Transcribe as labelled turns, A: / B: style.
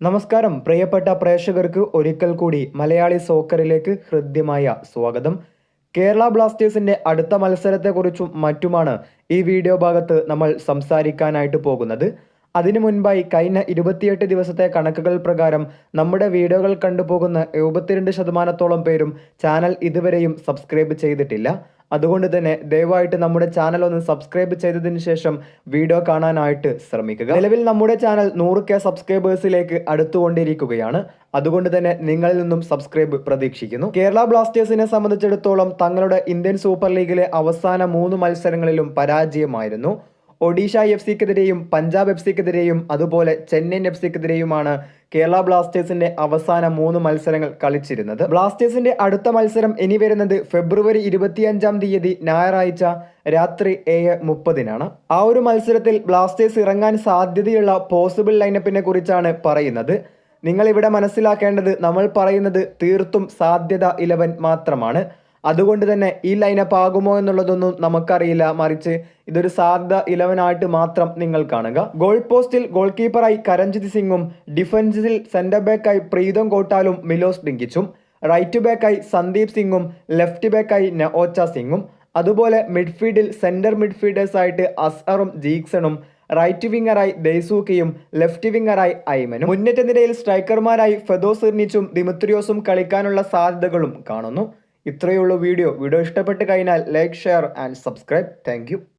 A: നമസ്കാരം. പ്രിയപ്പെട്ട പ്രേക്ഷകർക്ക് ഒരിക്കൽ കൂടി മലയാളി സോക്കറിലേക്ക് ഹൃദ്യമായ സ്വാഗതം. കേരള ബ്ലാസ്റ്റേഴ്സിന്റെ അടുത്ത മത്സരത്തെക്കുറിച്ചും മറ്റുമാണ് ഈ വീഡിയോ ഭാഗത്ത് നമ്മൾ സംസാരിക്കാനായിട്ട് പോകുന്നത്. അതിനു മുൻപായി കഴിഞ്ഞ ഇരുപത്തിയെട്ട് ദിവസത്തെ കണക്കുകൾ പ്രകാരം നമ്മുടെ വീഡിയോകൾ കണ്ടുപോകുന്ന എഴുപത്തിരണ്ട് ശതമാനത്തോളം പേരും ചാനൽ ഇതുവരെയും സബ്സ്ക്രൈബ് ചെയ്തിട്ടില്ല. അതുകൊണ്ട് തന്നെ ദയവായിട്ട് നമ്മുടെ ചാനൽ ഒന്ന് സബ്സ്ക്രൈബ് ചെയ്തതിന് ശേഷം വീഡിയോ കാണാനായിട്ട് ശ്രമിക്കുക. നിലവിൽ നമ്മുടെ ചാനൽ നൂറ് കെ സബ്സ്ക്രൈബേഴ്സിലേക്ക് അടുത്തുകൊണ്ടിരിക്കുകയാണ്. അതുകൊണ്ട് തന്നെ നിങ്ങളിൽ നിന്നും സബ്സ്ക്രൈബ് പ്രതീക്ഷിക്കുന്നു. കേരള ബ്ലാസ്റ്റേഴ്സിനെ സംബന്ധിച്ചിടത്തോളം തങ്ങളുടെ ഇന്ത്യൻ സൂപ്പർ ലീഗിലെ അവസാന മൂന്ന് മത്സരങ്ങളിലും പരാജയമായിരുന്നു. ഒഡീഷ എഫ് സിക്കെതിരെയും പഞ്ചാബ് എഫ് സിക്കെതിരെയും അതുപോലെ ചെന്നൈയിൻ എഫ് സിക്കെതിരെയുമാണ് കേരള ബ്ലാസ്റ്റേഴ്സിന്റെ അവസാന മൂന്ന് മത്സരങ്ങൾ കളിച്ചിരുന്നത്. ബ്ലാസ്റ്റേഴ്സിന്റെ അടുത്ത മത്സരം ഇനി വരുന്നത് ഫെബ്രുവരി ഇരുപത്തിയഞ്ചാം തീയതി ഞായറാഴ്ച രാത്രി ഏഴ് മുപ്പതിനാണ്. ആ ഒരു മത്സരത്തിൽ ബ്ലാസ്റ്റേഴ്സ് ഇറങ്ങാൻ സാധ്യതയുള്ള പോസിബിൾ ലൈനപ്പിനെ കുറിച്ചാണ് പറയുന്നത്. നിങ്ങൾ ഇവിടെ മനസ്സിലാക്കേണ്ടത് നമ്മൾ പറയുന്നത് തീർത്തും സാധ്യത ഇലവൻ മാത്രമാണ്. അതുകൊണ്ട് തന്നെ ഈ ലൈനപ്പ് ആകുമോ എന്നുള്ളതൊന്നും നമുക്കറിയില്ല. മറിച്ച് ഇതൊരു സാധ്യത ഇലവനായിട്ട് മാത്രം നിങ്ങൾ കാണുക. ഗോൾ പോസ്റ്റിൽ ഗോൾ കീപ്പറായി കരഞ്ജിത് സിംഗും ഡിഫൻസിൽ സെന്റർ ബാക്കായി പ്രീതം കോട്ടാലും മിലോസ് ഡിങ്കിച്ചും റൈറ്റ് ബാക്കായി സന്ദീപ് സിംഗും ലെഫ്റ്റ് ബാക്കായി നഓച്ച സിംഗും അതുപോലെ മിഡ്ഫീൽഡിൽ സെന്റർ മിഡ്ഫീൽഡേഴ്സ് ആയിട്ട് അസ്ഹറും ജീക്സണും റൈറ്റ് വിങ്ങറായി ദൈസൂക്കയും ലെഫ്റ്റ് വിങ്ങറായി ഐമനും. മുന്നേറ്റ നിരയിൽ സ്ട്രൈക്കർമാരായി ഫെദോസിർനിച്ചും ദിമിത്രിയോസും കളിക്കാനുള്ള സാധ്യതകളും കാണുന്നു. ഇത്രയുള്ള വീഡിയോ. വീഡിയോ ഇഷ്ടപ്പെട്ട് കഴിഞ്ഞാൽ like share and subscribe. Thank